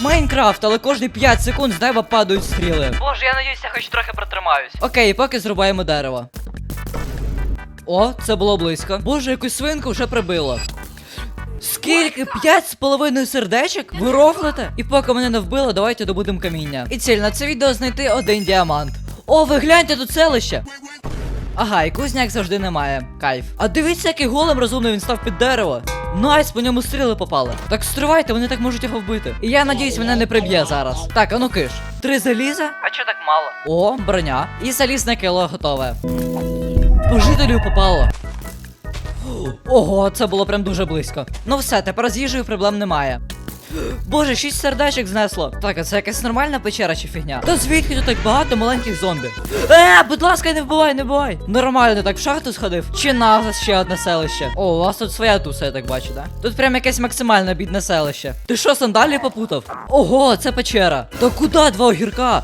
Майнкрафт, але кожні 5 секунд з неба падають стріли. Боже, я надіюсь, я хоч трохи протримаюсь. Окей, поки зрубаємо дерево. О, це було близько. Боже, якусь свинку вже прибило. Скільки? П'ять з половиною сердечок? Ви рофлите? І поки мене не вбило, давайте добудемо каміння. І ціль на це відео знайти один діамант. О, ви гляньте тут селище! Ага, і кузняк завжди немає. Кайф. А дивіться, який голем розумний він став під дерево. Найс, по ньому стріли попали. Так стривайте, вони так можуть його вбити. І я надіюсь, мене не приб'є зараз. Так, а ну киш. Три заліза? А чо так мало? О, броня. І залізне кило готове. По жителю попало. Ого, це було прям дуже близько. Ну все, тепер з їжею проблем немає. Боже, шість сердечок знесло. Так, а це якась нормальна печера чи фігня? Та звідки тут так багато маленьких зомбі? Е, будь ласка, не вбивай, не вбивай. Нормально так в шахту сходив. Чи нас ще одне селище? О, у вас тут своя туса, я так бачу, да? Тут прям якесь максимально бідне селище. Ти що, сандалі попутав? Ого, це печера. Та куди два огірка?